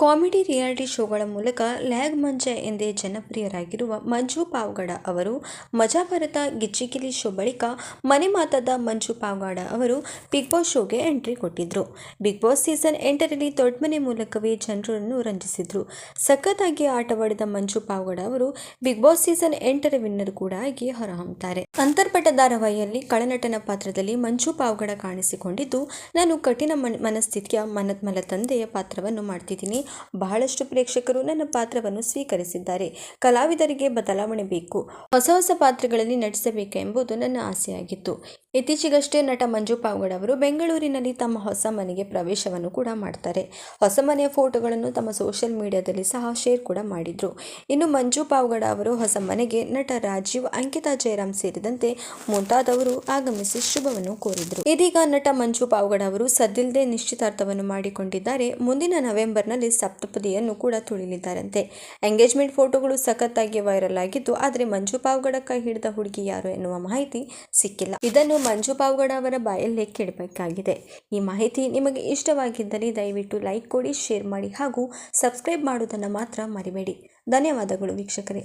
Comedy reality ಶೋಗಳ ಮೂಲಕ lag ಮಂಜ ಎಂದೇ ಜನಪ್ರಿಯರಾಗಿರುವ ಮಂಜು ಪಾವ್ಗಡ ಅವರು ಮಜಾ ಭಾರತ ಶೋ ಬಳಿಕ ಮನೆ ಮಾತಾದ ಮಂಜು ಪಾವ್ಗಡ ಅವರು ಬಿಗ್ ಬಾಸ್ ಶೋಗೆ ಎಂಟ್ರಿ ಕೊಟ್ಟಿದ್ದರು ಬಿಗ್ ಬಾಸ್ ಸೀಸನ್ ಎಂಟರಲ್ಲಿ ದೊಡ್ಡಮನೆ ಮೂಲಕವೇ ಜನರನ್ನು ರಂಜಿಸಿದ್ರು. ಸಖತ್ತಾಗಿ ಆಟವಾಡಿದ ಮಂಜು ಪಾವ್ಗಡ ಅವರು ಬಿಗ್ ಬಾಸ್ ಸೀಸನ್ ಎಂಟರ ವಿನ್ನರ್ ಕೂಡ ಆಗಿ ಹೊರಹೊಮ್ಮುತ್ತಾರೆ ಅಂತರ್ಪಟ ಧಾರಾವಾಹಿಯಲ್ಲಿ ಕಳನಟನ ಪಾತ್ರದಲ್ಲಿ ಮಂಜು ಪಾವ್ಗಡ ಕಾಣಿಸಿಕೊಂಡಿದ್ದು, ನಾನು ಕಠಿಣ ಮನ್- ಮನಸ್ಥಿತಿಯ ಮನದ್ಮಲ ತಂದೆಯ ಪಾತ್ರವನ್ನು ಮಾಡ್ತಿದ್ದೀನಿ. ಬಹಳಷ್ಟು ಪ್ರೇಕ್ಷಕರು ನನ್ನ ಪಾತ್ರವನ್ನು ಸ್ವೀಕರಿಸಿದ್ದಾರೆ. ಕಲಾವಿದರಿಗೆ ಬದಲಾವಣೆ ಬೇಕು. ಹೊಸ ಹೊಸ ಪಾತ್ರಗಳಲ್ಲಿ ನಟಿಸಬೇಕು ಎಂಬುದು ನನ್ನ ಆಸೆಯಾಗಿತ್ತು. ಇತ್ತೀಚೆಗಷ್ಟೇ ನಟ ಮಂಜು ಪಾವಗಡ ಅವರು ಬೆಂಗಳೂರಿನಲ್ಲಿ ತಮ್ಮ ಹೊಸ ಮನೆಗೆ ಪ್ರವೇಶವನ್ನು ಕೂಡ ಮಾಡ್ತಾರೆ. ಹೊಸ ಮನೆಯ ಫೋಟೋಗಳನ್ನು ತಮ್ಮ ಸೋಷಿಯಲ್ ಮೀಡಿಯಾದಲ್ಲಿ ಸಹ ಶೇರ್ ಕೂಡ ಮಾಡಿದ್ರು. ಇನ್ನು ಮಂಜು ಪಾವಗಡ ಅವರು ಹೊಸ ಮನೆಗೆ ನಟ ರಾಜೀವ್, ಅಂಕಿತಾ ಜಯರಾಮ್ ಸೇರಿದಂತೆ ಮುಂತಾದವರು ಆಗಮಿಸಿ ಶುಭವನ್ನು ಕೋರಿದ್ರು. ಇದೀಗ ನಟ ಮಂಜು ಪಾವಗಡ ಅವರು ಸದ್ದಿಲ್ಲದೆ ನಿಶ್ಚಿತಾರ್ಥವನ್ನು ಮಾಡಿಕೊಂಡಿದ್ದಾರೆ. ಮುಂದಿನ ನವೆಂಬರ್ನಲ್ಲಿ ಸಪ್ತಪದಿಯನ್ನು ಕೂಡ ತುಳಿಲಿದ್ದಾರಂತೆ. ಎಂಗೇಜ್ಮೆಂಟ್ ಫೋಟೋಗಳು ಸಖತ್ತಾಗಿ ವೈರಲ್ ಆಗಿದ್ದು, ಆದರೆ ಮಂಜು ಪಾವ್ಗಡ ಕೈ ಹಿಡಿದ ಹುಡುಗಿ ಯಾರು ಎನ್ನುವ ಮಾಹಿತಿ ಸಿಕ್ಕಿಲ್ಲ. ಇದನ್ನು ಮಂಜು ಪಾವ್ಗಡ ಅವರ ಬಾಯಲ್ಲೇ ಕೇಳಬೇಕಾಗಿದೆ. ಈ ಮಾಹಿತಿ ನಿಮಗೆ ಇಷ್ಟವಾಗಿದ್ದರೆ ದಯವಿಟ್ಟು ಲೈಕ್ ಕೊಡಿ, ಶೇರ್ ಮಾಡಿ ಹಾಗೂ ಸಬ್ಸ್ಕ್ರೈಬ್ ಮಾಡುವುದನ್ನು ಮಾತ್ರ ಮರಿಬೇಡಿ. ಧನ್ಯವಾದಗಳು ವೀಕ್ಷಕರೇ.